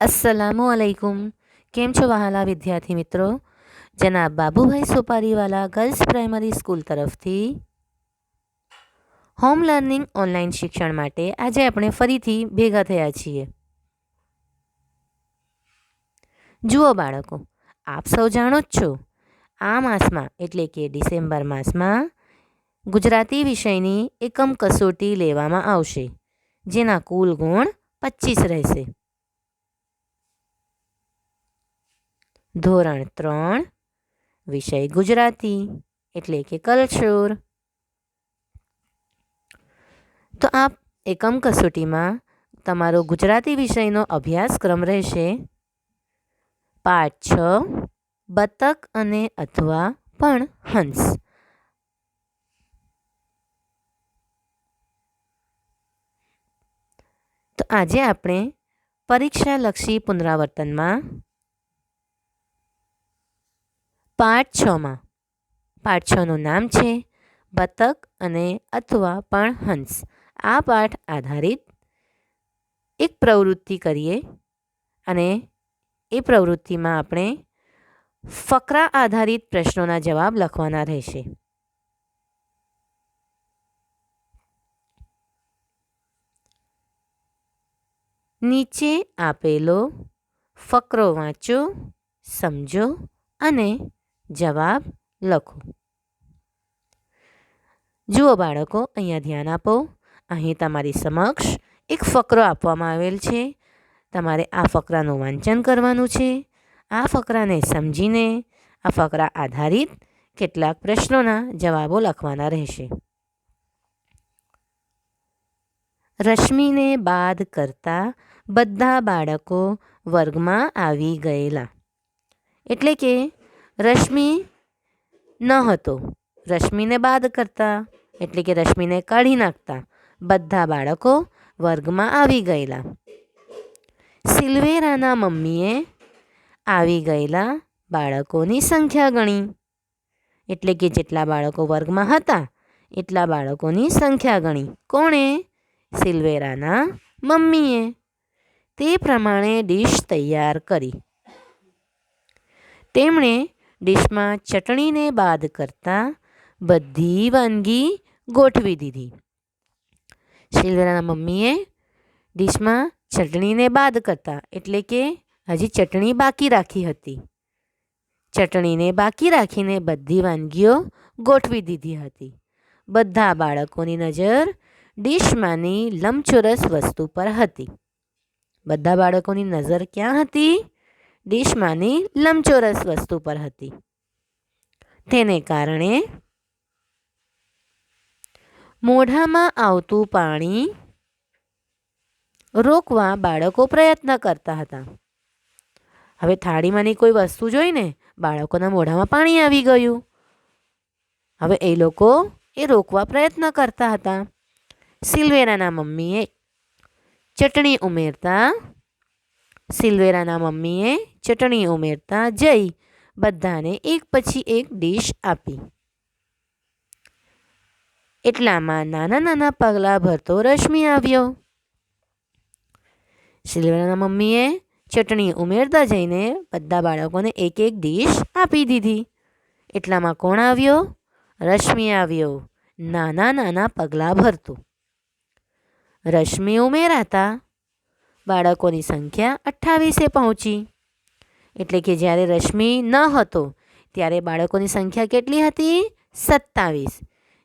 અસલામુ અલૈકુમ કેમ છો વહાલા વિદ્યાર્થી મિત્રો? જનાબ Babubhai Sopariwala girls primary school તરફથી. હોમ લર્નિંગ ઓનલાઈન શિક્ષણ માટે આજે આપણે ફરીથી ભેગા થયા છીએ. જુઓ બાળકો, આપ સૌ જાણો જ છો, આ માસમાં એટલે કે ડિસેમ્બર માસમાં ગુજરાતી વિષયની એકમ કસોટી લેવામાં આવશે, જેના કુલ ગુણ પચીસ રહેશે. ધોરણ ત્રણ, વિષય ગુજરાતી, એટલે કે કલ્ચર તો આ એકમ કસોટીમાં તમારો ગુજરાતી વિષયનો અભ્યાસક્રમ રહેશે. પાઠ છ, બતક અને અથવા પણ હંસ. તો આજે આપણે પરીક્ષાલક્ષી પુનરાવર્તનમાં પાઠ છમાં પાઠ છનું નામ છે બતક અને અથવા પણ હંસ. આ પાઠ આધારિત એક પ્રવૃત્તિ કરીએ અને એ પ્રવૃત્તિમાં આપણે ફકરા આધારિત પ્રશ્નોના જવાબ લખવાના રહેશે. નીચે આપેલો ફકરો વાંચો, સમજો અને જવાબ લખો. જુઓ બાળકો, અહીંયા ધ્યાન આપો. અહીં તમારી સમક્ષ એક ફકરો આપવામાં આવેલ છે. તમારે આ ફકરાનું વાંચન કરવાનું છે. આ ફકરાને સમજીને, આ ફકરા આધારિત કેટલાક પ્રશ્નોના જવાબો લખવાના રહેશે. રશ્મિને બાદ કરતા બધા બાળકો વર્ગમાં આવી ગયેલા. એટલે કે રશ્મિ ન હતો. રશ્મિને બાદ કરતા, એટલે કે રશ્મિને કાઢી નાખતા, બધા બાળકો વર્ગમાં આવી ગયેલા. સિલ્વેરાના મમ્મીએ આવી ગયેલા બાળકોની સંખ્યા ગણી. એટલે કે જેટલા બાળકો વર્ગમાં હતા, એટલા બાળકોની સંખ્યા ગણી. કોણે? સિલ્વેરાના મમ્મીએ. તે પ્રમાણે ડીશ તૈયાર કરી. તેમણે ડીશમાં ચટણીને બાદ કરતાં બધી વાનગી ગોઠવી દીધી. શિલવેરાના મમ્મીએ ડીશમાં ચટણીને બાદ કરતાં, એટલે કે હજી ચટણી બાકી રાખી હતી. ચટણીને બાકી રાખીને બધી વાનગીઓ ગોઠવી દીધી હતી. બધા બાળકોની નજર ડીશમાંની લંબચોરસ વસ્તુ પર હતી. બધા બાળકોની નજર ક્યાં હતી? ડીશમાંની લંબચોરસ વસ્તુ પર હતી. તેને કારણે મોઢામાં આવતું પાણી રોકવા બાળકો પ્રયત્ન કરતા હતા. હવે થાળીમાંની કોઈ વસ્તુ જોઈને બાળકોના મોઢામાં પાણી આવી ગયું. હવે એ લોકો એ રોકવા પ્રયત્ન કરતા હતા. સિલ્વેરાના મમ્મીએ ચટણી ઉમેરતા સિલ્વેરાના મમ્મીએ ચટણી ઉમેરતા જઈ બધાને એક પછી એક ડીશ આપી. એટલામાં નાના નાના પગલાં ભરતો રશ્મિ આવ્યો. સિલ્વેરાના મમ્મીએ ચટણી ઉમેરતા જઈને બધા બાળકોને એક એક ડીશ આપી દીધી. એટલામાં કોણ આવ્યો? રશ્મિ આવ્યો, નાના નાના પગલાં ભરતું. રશ્મિ ઉમેરાતા બાળકોની સંખ્યા અઠ્ઠાવીસે પહોંચી. એટલે કે જ્યારે રશ્મિ ન હતો, ત્યારે બાળકોની સંખ્યા કેટલી હતી? સત્તાવીસ.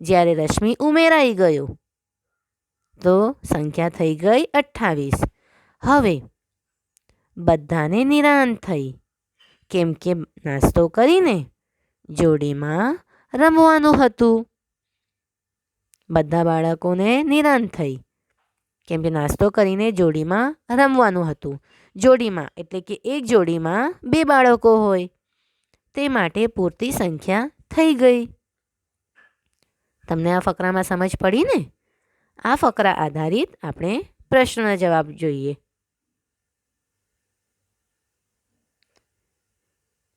જ્યારે રશ્મિ ઉમેરાઈ ગયો, તો સંખ્યા થઈ ગઈ અઠ્ઠાવીસ. હવે બધાને નિરાંત થઈ. કેમ કે નાસ્તો કરીને જોડીમાં રમવાનું હતું. બધા બાળકોને નિરાંત થઈ. કેમ કે નાસ્તો કરીને જોડીમાં રમવાનું હતું. જોડીમાં એટલે કે એક જોડીમાં બે બાળકો હોય. તે માટે પૂરતી સંખ્યા થઈ ગઈ. તમને આ ફકરામાં સમજ પડી ને? આ ફકરા આધારિત આપણે પ્રશ્નના જવાબ જોઈએ.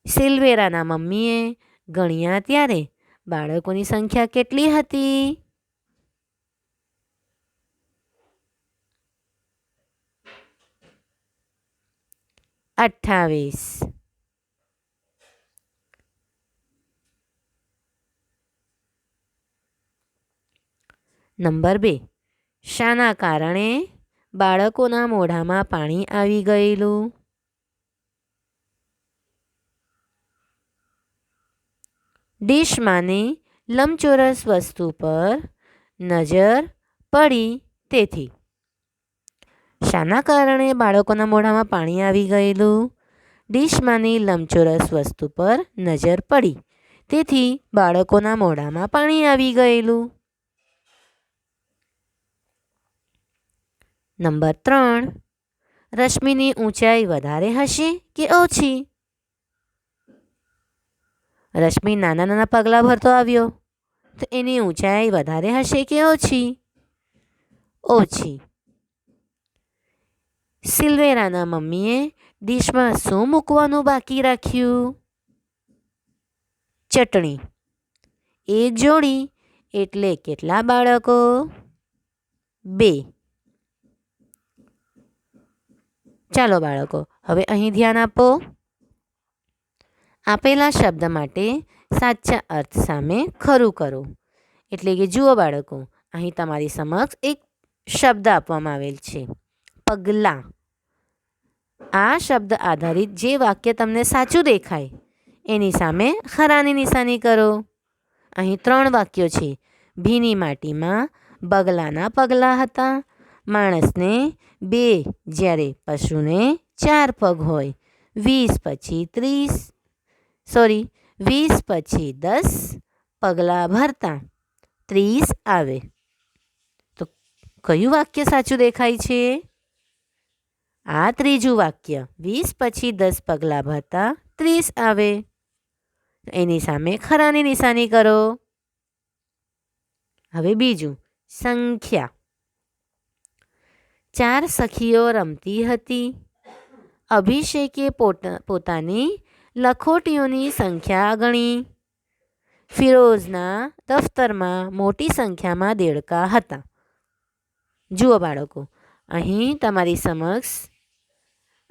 સિલ્વેરાના મમ્મીએ ગણ્યા ત્યારે બાળકોની સંખ્યા કેટલી હતી? અઠ્ઠાવીસ. નંબર બે. શાના કારણે બાળકોના મોઢામાં પાણી આવી ગયેલું? ડીશમાંની લંબચોરસ વસ્તુ પર નજર પડી તેથી. શાના કારણે બાળકોના મોઢામાં પાણી આવી ગયેલું? ડીશમાંની લંબચોરસ વસ્તુ પર નજર પડી. તેથી બાળકોના મોઢામાં પાણી આવી ગયેલું. નંબર ત્રણ. રશ્મિની ઊંચાઈ વધારે હશે કે ઓછી? રશ્મિ નાના નાના પગલાં ભરતો આવ્યો. તો એની ઊંચાઈ વધારે હશે કે ઓછી? ઓછી. સિલ્વેરાના મમ્મીએ ડીશમાં શું મૂકવાનું બાકી રાખ્યું? ચટણી. એક જોડી એટલે કેટલા બાળકો? બે. ચાલો બાળકો, હવે અહીં ધ્યાન આપો. આપેલા શબ્દ માટે સાચા અર્થ સામે ખરું કરો. એટલે કે જુઓ બાળકો, અહીં તમારી સમક્ષ એક શબ્દ આપવામાં આવેલ છે. પગલાં. આ શબ્દ આધારિત જે વાક્ય તમને સાચું દેખાય, એની સામે ખરાની નિશાની કરો. અહીં ત્રણ વાક્યો છે. ભીની માટીમાં બગલાના પગલાં હતા. માણસને બે, જ્યારે પશુને ચાર પગ હોય. વીસ પછી ત્રીસ, સોરી, વીસ પછી દસ પગલાં ભરતા. ત્રીસ આવે. તો કયું વાક્ય સાચું દેખાય છે? આ ત્રીજું વાક્ય. વીસ પછી દસ પગલાં ભરતા ત્રીસ આવે. એની સામે ખરાની નિશાની કરો. હવે બીજું, સંખ્યા. ચાર સખીઓ રમતી હતી. અભિષેકે પોતાની લખોટીઓની સંખ્યા ગણી. ફિરોઝના દફતરમાં મોટી સંખ્યામાં દેડકા હતા. જુઓ બાળકો, અહીં તમારી સમક્ષ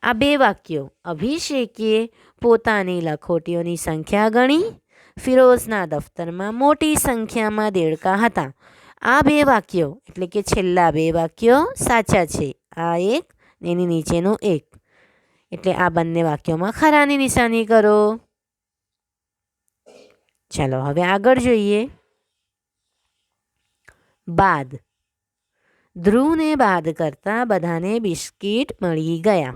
આ બે વાક્યો. અભિષેકીએ પોતાની લખોટીઓની સંખ્યા ગણી, ફિરોઝના દફતરમાં મોટી સંખ્યામાં દેડકા હતા. આ બે વાક્યો, એટલે કે છેલ્લા બે વાક્યો, સાચા છે. આ એક, એની નીચેનું એક. એટલે આ બંને વાક્યોમાં ખરાની નિશાની કરો. ચાલો, હવે આગળ જોઈએ. બાદ. ધ્રુવને બાદ કરતાં બધાને બિસ્કીટ મળી ગયા.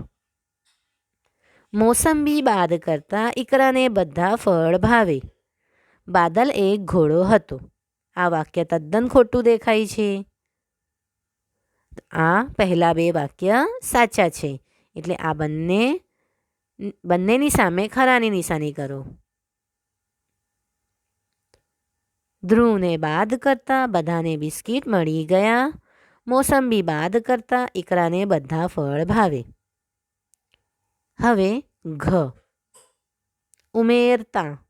મોસંબી બાદ કરતાં ઈકરાને બધા ફળ ભાવે. બાદલ એક ઘોડો હતો. આ વાક્ય તદ્દન ખોટું દેખાય છે. આ પહેલાં બે વાક્ય સાચા છે. એટલે આ બંને, બંનેની સામે ખરાની નિશાની કરો. ધ્રુવને બાદ કરતાં બધાને બિસ્કિટ મળી ગયા. મોસંબી બાદ કરતાં ઈકરાને બધા ફળ ભાવે. હવે ઘ. ઉમેરતા.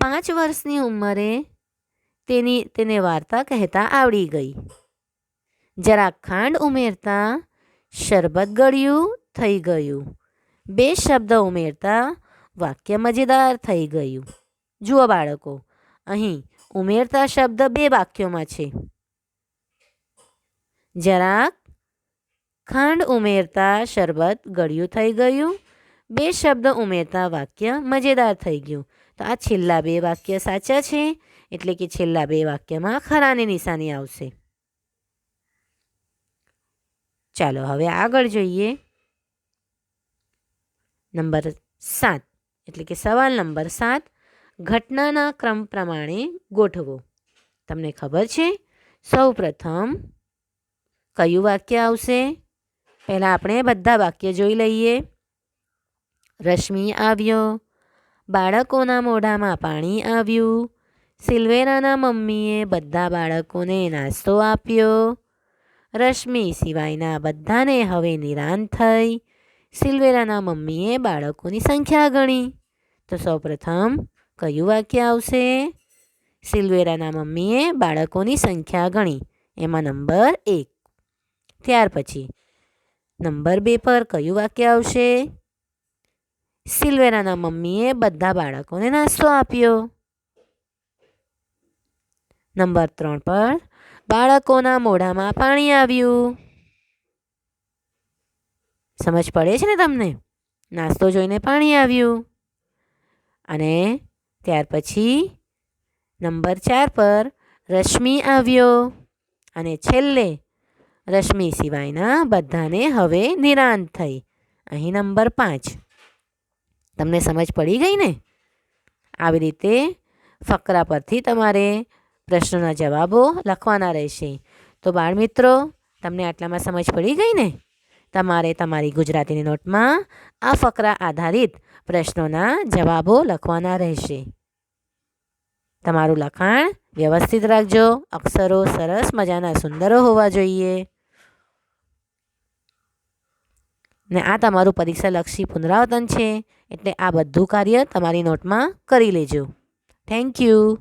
પાંચ વર્ષની ઉંમરે તેની, તેને વાર્તા કહેતા આવડી ગઈ. જરા ખાંડ ઉમેરતા શરબત ગળ્યું થઈ ગયું. બે શબ્દ ઉમેરતા વાક્ય મજેદાર થઈ ગયું. જુઓ બાળકો, અહીં ઉમેરતા શબ્દ બે વાક્યોમાં છે. જરાક ખાંડ ઉમેરતા શરબત ગળ્યું થઈ ગયું. બે શબ્દ ઉમેરતા વાક્ય મજેદાર થઈ ગયું. તો આ છેલ્લા બે વાક્ય સાચા છે, એટલે કે છેલ્લા બે વાક્યમાં ખરાની નિશાની આવશે. ચાલો હવે આગળ જોઈએ. નંબર સાત, એટલે કે સવાલ નંબર સાત, ઘટનાના ક્રમ પ્રમાણે ગોઠવો. તમને ખબર છે? સૌ પ્રથમ કયું વાક્ય આવશે? પહેલાં આપણે બધા વાક્ય જોઈ લઈએ. રશ્મિ આવ્યો, બાળકોના મોઢામાં પાણી આવ્યું સિલ્વેરાના મમ્મીએ બધા બાળકોને નાસ્તો આપ્યો. રશ્મિ સિવાયના બધાને હવે નિરાન થઈ સિલ્વેરાના મમ્મીએ બાળકોની સંખ્યા ગણી. તો સૌપ્રથમ કયું વાક્ય આવશે? સિલ્વેરાના મમ્મીએ બાળકોની સંખ્યા ગણી, એમાં નંબર એક. ત્યાર પછી નંબર બે પર કયું વાક્ય આવશે? સિલ્વેરાના મમ્મીએ બધા બાળકોને નાસ્તો આપ્યો. નંબર ત્રણ પર બાળકોના મોઢામાં પાણી આવ્યું. સમજ પડે છે ને તમને? નાસ્તો જોઈને પાણી આવ્યું. અને ત્યાર પછી નંબર ચાર પર રશ્મિ આવ્યો. અને છેલ્લે રશ્મિ સિવાયના બધાને હવે નિરાંત થઈ. અહીં નંબર પાંચ. તમને સમજ પડી ગઈ ને? આવી રીતે ફકરા પરથી તમારે પ્રશ્નોના જવાબો લખવાના રહેશે. તો બાળમિત્રો, તમને આટલામાં સમજ પડી ગઈ ને? તમારે તમારી ગુજરાતીની નોટમાં આ ફકરા આધારિત પ્રશ્નોના જવાબો લખવાના રહેશે. તમારું લખાણ વ્યવસ્થિત રાખજો. અક્ષરો સરસ મજાના સુંદરો હોવા જોઈએ. ને આ તમારું પરીક્ષાલક્ષી પુનરાવર્તન છે, એટલે આ બધું કાર્ય તમારી નોટમાં કરી લેજો. Thank you